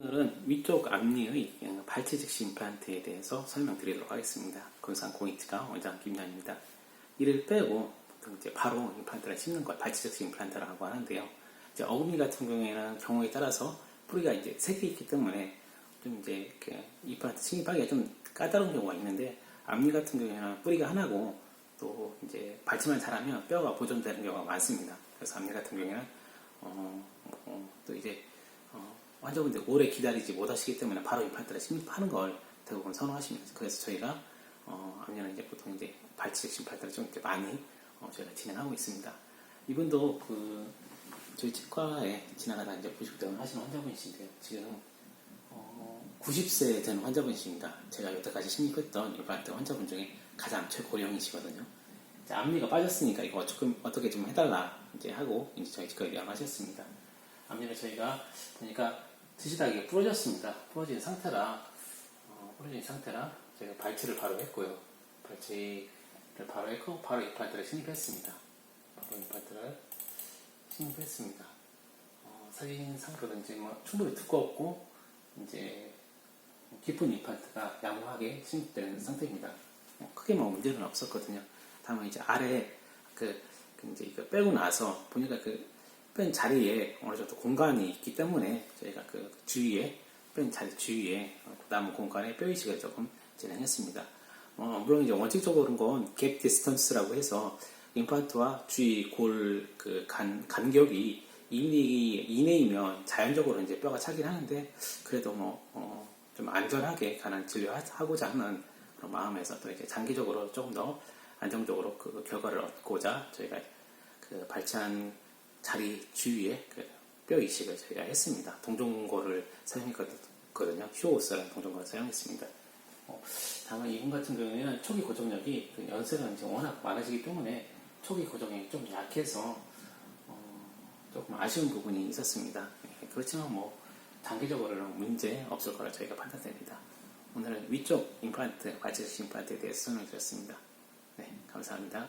오늘은 위쪽 앞니의 발치 즉시 임플란트에 대해서 설명드리도록 하겠습니다. 건상 공익지가 원장 김양입니다. 이를 빼고 보통 이제 바로 임플란트를 심는 걸 발치 즉시 임플란트라고 하는데요. 이제 어금니 같은 경우에는 경우에 따라서 뿌리가 이제 세개 있기 때문에 좀 이제 그 임플란트 침입하기가 좀 까다로운 경우가 있는데 앞니 같은 경우에는 뿌리가 하나고 또 이제 발치만 잘하면 뼈가 보존되는 경우가 많습니다. 그래서 앞니 같은 경우에는 어, 어, 또 이제 어, 환자분들 오래 기다리지 못하시기 때문에 바로 임플란트를 심입하는 걸 대부분 선호하십니다. 그래서 저희가 어, 앞니는 이제 보통 이제 발치식 임플란트를 좀 이렇게 많이 어, 저희가 진행하고 있습니다. 이분도 그 저희 치과에 지나가다 이제 부식병을 하시는 환자분이신데요. 지금 어, 90세 된 환자분이십니다. 제가 여태까지 심입했던 임플란트 환자분 중에 가장 최고령이시거든요. 이제 앞니가 빠졌으니까 이거 조금 어떻게 좀 해달라 이제 하고 이제 저희 치과에 입양하셨습니다. 앞니를 저희가 보니까 드시다 이게 부러졌습니다. 부러진 상태라 어, 부러진 상태라 저희가 발치를 바로 했고요. 발치를 바로 했고 바로 임플란트를 신입했습니다. 바로 임플란트를 신입했습니다. 어, 사진상으로는 이제 뭐 충분히 두껍고 이제 깊은 임플란트가 양호하게 신입된 상태입니다. 뭐 크게 뭐 문제는 없었거든요. 다만 이제 아래 그, 그 이제 이거 빼고 나서 보니까 그 뺀 자리에 어느 정도 공간이 있기 때문에 저희가 그 주위에 뺀 자리 주위에 남은 공간에 뼈 이식을 조금 진행했습니다. 어, 물론 이제 원칙적으로는 건 갭 디스턴스라고 해서 임플란트와 주위 골 그간 간격이 2mm 이내이면 자연적으로 이제 뼈가 차긴 하는데 그래도 뭐 어, 좀 안전하게 가난 진료하고자 하는 그런 마음에서 또 이제 장기적으로 조금 더 안정적으로 그 결과를 얻고자 저희가 그 발치한 자리 주위에 그 뼈 이식을 저희가 했습니다. 동종고를 사용했거든요. 휴오스라는 동종고를 사용했습니다. 어, 다만 이분 같은 경우에는 초기 고정력이 그 연세가 이제 워낙 많으시기 때문에 초기 고정이 좀 약해서 어, 조금 아쉬운 부분이 있었습니다. 예, 그렇지만 뭐 단기적으로는 문제 없을 거라 저희가 판단됩니다. 오늘은 위쪽 임플란트, 발치식 임플란트에 대해서 설명드렸습니다. 네, 감사합니다.